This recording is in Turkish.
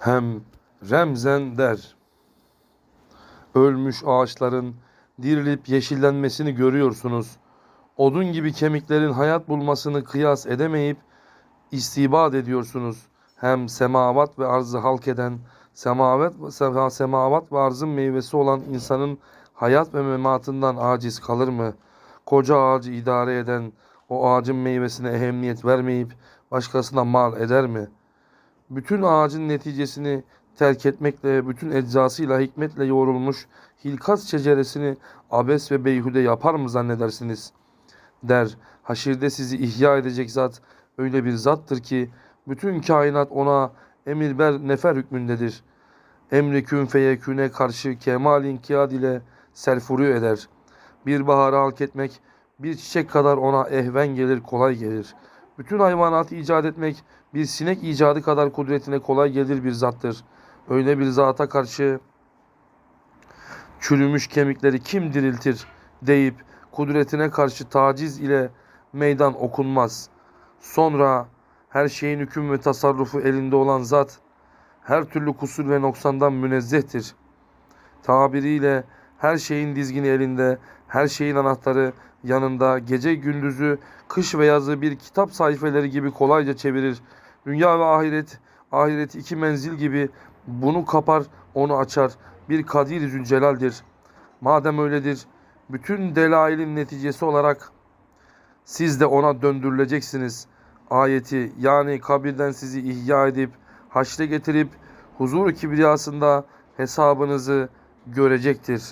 hem remzen der. Ölmüş ağaçların dirilip yeşillenmesini görüyorsunuz. Odun gibi kemiklerin hayat bulmasını kıyas edemeyip istibad ediyorsunuz. Hem semavat ve arzı halk eden, semavat, sema- semavat ve arzın meyvesi olan insanın hayat ve mematından aciz kalır mı? Koca ağacı idare eden, o ağacın meyvesine ehemmiyet vermeyip başkasına mal eder mi? Bütün ağacın neticesini terk etmekle, bütün eczasıyla hikmetle yoğrulmuş hilkat şeceresini abes ve beyhude yapar mı zannedersiniz? Der, haşirde sizi ihya edecek zat öyle bir zattır ki bütün kainat ona emir ber nefer hükmündedir. Emri kün feyeküne karşı kemal inkiyat ile serfuru eder. Bir baharı halk etmek bir çiçek kadar ona ehven gelir kolay gelir. Bütün hayvanatı icat etmek bir sinek icadı kadar kudretine kolay gelir bir zattır. Öyle bir zata karşı çürümüş kemikleri kim diriltir deyip kudretine karşı taciz ile meydan okunmaz. Sonra her şeyin hüküm ve tasarrufu elinde olan zat her türlü kusur ve noksandan münezzehtir. Tabiriyle her şeyin dizgini elinde, her şeyin anahtarı yanında, gece gündüzü, kış ve yazı bir kitap sayfeleri gibi kolayca çevirir. Dünya ve ahiret, ahireti iki menzil gibi bunu kapar, onu açar. Bir Kadir Zülcelal'dir. Madem öyledir, bütün delailin neticesi olarak siz de ona döndürüleceksiniz. Ayeti yani kabirden sizi ihya edip haşre getirip huzur kibriyasında hesabınızı görecektir.